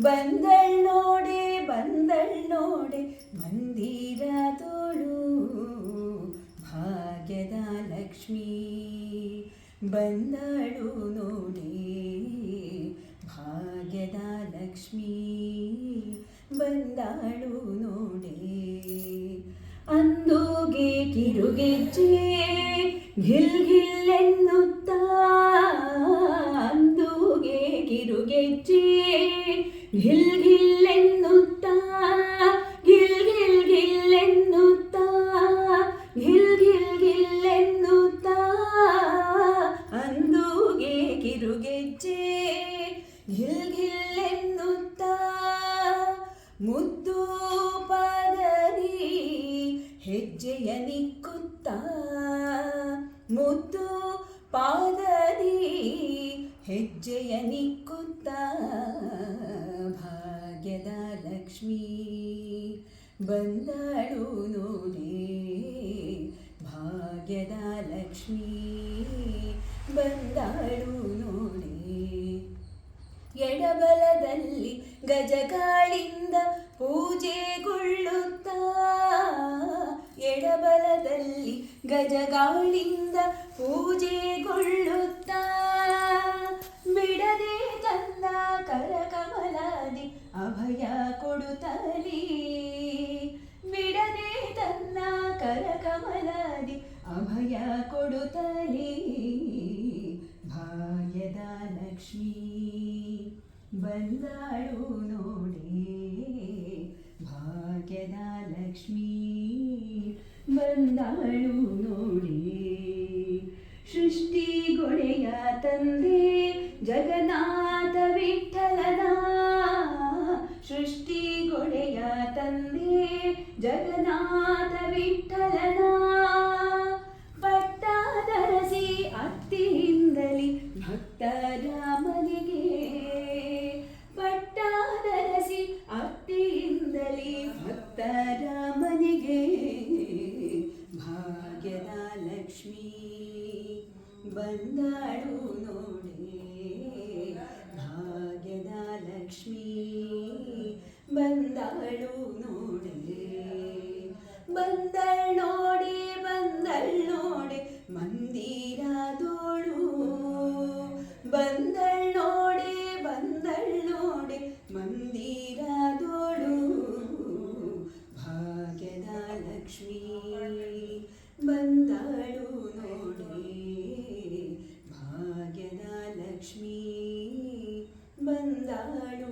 ಬಂದಳ್ ನೋಡೆ ಬಂದಳ್ ನೋಡೆ ಮಂದಿರ ತೋಳು ಭಾಗ್ಯದ ಲಕ್ಷ್ಮೀ ಬಂದಳು ನೋಡೆ ಭಾಗ್ಯದ ಲಕ್ಷ್ಮೀ ಬಂದಳು ನೋಡೆ ಅಂದುಗೆ ಕಿರುಗೆಜ್ಜೆ ಘಿಲ್ ಘಿಲ್ಲೆನ್ನುತ್ತಾ ಘಿಲ್ ಘಿಲ್ಲೆನ್ನುತ್ತಾ ಘಿಲ್ ಘಿಲ್ ಘಿಲ್ಲೆನ್ನುತ್ತಾ ಘಿಲ್ ಘಿಲ್ ಘಿಲ್ಲೆನ್ನುತ್ತಾ ಅಂದುಗೆ ಕಿರುಗೆಜ್ಜೆ ಘಿಲ್ ಘಿಲ್ಲೆನ್ನುತ್ತಾ ಮುದ್ದು ಪದರಿ ಹೆಜ್ಜೆಯ ನಿಕ್ಕುತ್ತ, ಮುದ್ದು ಪಾದರಿ ಹೆಜ್ಜೆಯ ನಿಕ್ಕುತ್ತಾ. ಬಂದಳು ನೋಡಿ. ಭಾಗ್ಯದ ಲಕ್ಷ್ಮೀ ಬಂದಳು ನೋಡಿ. ಎಡಬಲದಲ್ಲಿ ಗಜಗಾಳಿಂದ ಪೂಜೆಗೊಳ್ಳುತ್ತ. ಎಡಬಲದಲ್ಲಿ ಗಜಗಾಳಿಂದ ಪೂಜೆಗೊಳ್ಳುತ್ತ. ಬಿಡದೆ ತನ್ನ ಕರಕಮಲಾದಿ ಅಭಯ ಅಭಯ ಕೊಡುತ್ತಲೀ. ಭಾಗ್ಯದ ಲಕ್ಷ್ಮೀ ಬಂದಾಳು ನೋಡಿ. ಭಾಗ್ಯದ ಲಕ್ಷ್ಮೀ ಬಂದಾಳು ಸೃಷ್ಟಿ ಗೊಡೆಯ ತಂದೆ, ಜಗನ್ನಾಥ ವಿಠಲನ. ಸೃಷ್ಟಿಗೊಳೆಯ ತಂದೆ, ಜಗನ್ನಾಥ ವಿಠಲನ. ಭಕ್ತರ ಮನೆಗೆ ಪಟ್ಟಾದರಸಿ ಅತ್ತಿಯಿಂದಲೇ ಭಕ್ತರ ಮನೆಗೆ. ಭಾಗ್ಯದ ಲಕ್ಷ್ಮೀ ಬಂದಾಳು ನೋಡಿ. ಭಾಗ್ಯದ ಲಕ್ಷ್ಮೀ ಬಂದಾಳು ನೋಡಿ. ಬಂದ ಲಕ್ಷ್ಮೀ ಬಂದಾಳು